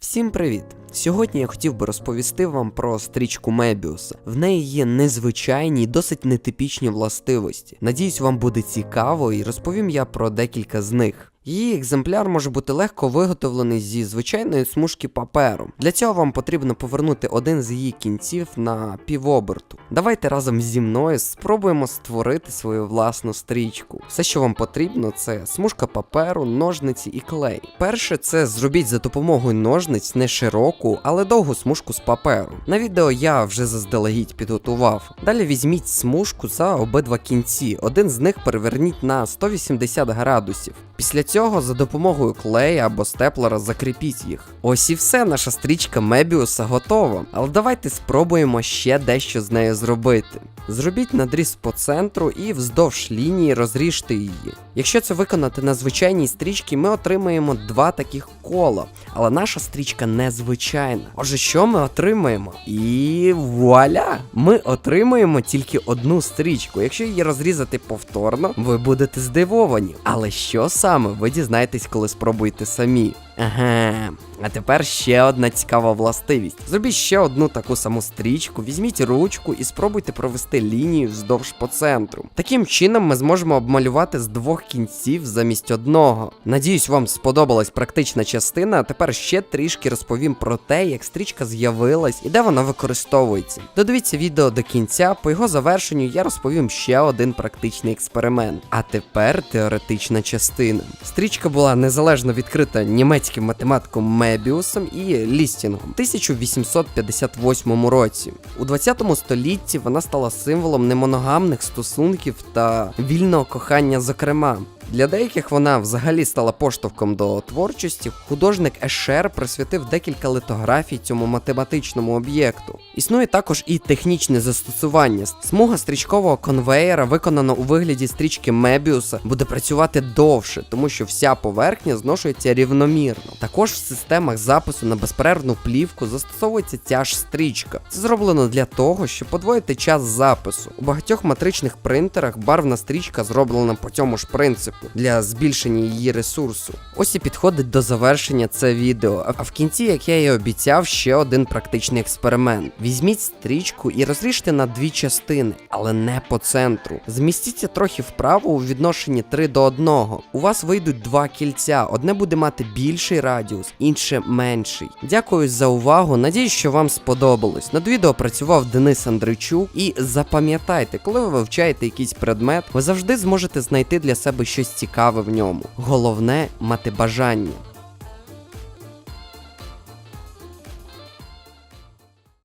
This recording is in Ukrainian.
Всім привіт! Сьогодні я хотів би розповісти вам про стрічку Мебіуса. В неї є незвичайні й досить нетипічні властивості. Надіюсь, вам буде цікаво і розповім я про декілька з них. Її екземпляр може бути легко виготовлений зі звичайної смужки паперу. Для цього вам потрібно повернути один з її кінців на півоберту. Давайте разом зі мною спробуємо створити свою власну стрічку. Все, що вам потрібно, це смужка паперу, ножниці і клей. Перше, це зробіть за допомогою ножниць не широку, але довгу смужку з паперу. На відео я вже заздалегідь підготував. Далі візьміть смужку за обидва кінці. Один з них переверніть на 180 градусів. Після цього за допомогою клея або степлера закріпіть їх. Ось і все, наша стрічка Мебіуса готова. Але давайте спробуємо ще дещо з нею зробити. Зробіть надріз по центру і вздовж лінії розріжте її. Якщо це виконати на звичайній стрічці, ми отримаємо два таких кола. Але наша стрічка незвичайна. Отже, що ми отримаємо? І вуаля! Ми отримаємо тільки одну стрічку. Якщо її розрізати повторно, ви будете здивовані. Але що саме, ви дізнаєтесь, коли спробуєте самі. Ага, а тепер ще одна цікава властивість. Зробіть ще одну таку саму стрічку, візьміть ручку і спробуйте провести лінію вздовж по центру. Таким чином ми зможемо обмалювати з двох кінців замість одного. Надіюсь, вам сподобалась практична частина, а тепер ще трішки розповім про те, як стрічка з'явилась і де вона використовується. Додивіться відео до кінця, по його завершенню я розповім ще один практичний експеримент. А тепер теоретична частина. Стрічка була незалежно відкрита німецьким математиком Мебіусом і Лістінгом в 1858 році. У 20 столітті вона стала символом немоногамних стосунків та вільного кохання, зокрема. Для деяких вона взагалі стала поштовхом до творчості. Художник Ешер присвятив декілька литографій цьому математичному об'єкту. Існує також і технічне застосування. Смуга стрічкового конвеєра, виконана у вигляді стрічки Мебіуса, буде працювати довше, тому що вся поверхня зношується рівномірно. Також в системах запису на безперервну плівку застосовується ця ж стрічка. Це зроблено для того, щоб подвоїти час запису. У багатьох матричних принтерах барвна стрічка зроблена по цьому ж принципу для збільшення її ресурсу. Ось і підходить до завершення це відео. А в кінці, як я і обіцяв, ще один практичний експеримент. Візьміть стрічку і розріжте на дві частини, але не по центру. Змістіться трохи вправо у відношенні 3 до 1. У вас вийдуть два кільця. Одне буде мати більший радіус, інше менший. Дякую за увагу. Надіюсь, що вам сподобалось. Над відео працював Денис Андричук. І запам'ятайте, коли ви вивчаєте якийсь предмет, ви завжди зможете знайти для себе щось цікаве в ньому. Головне мати бажання.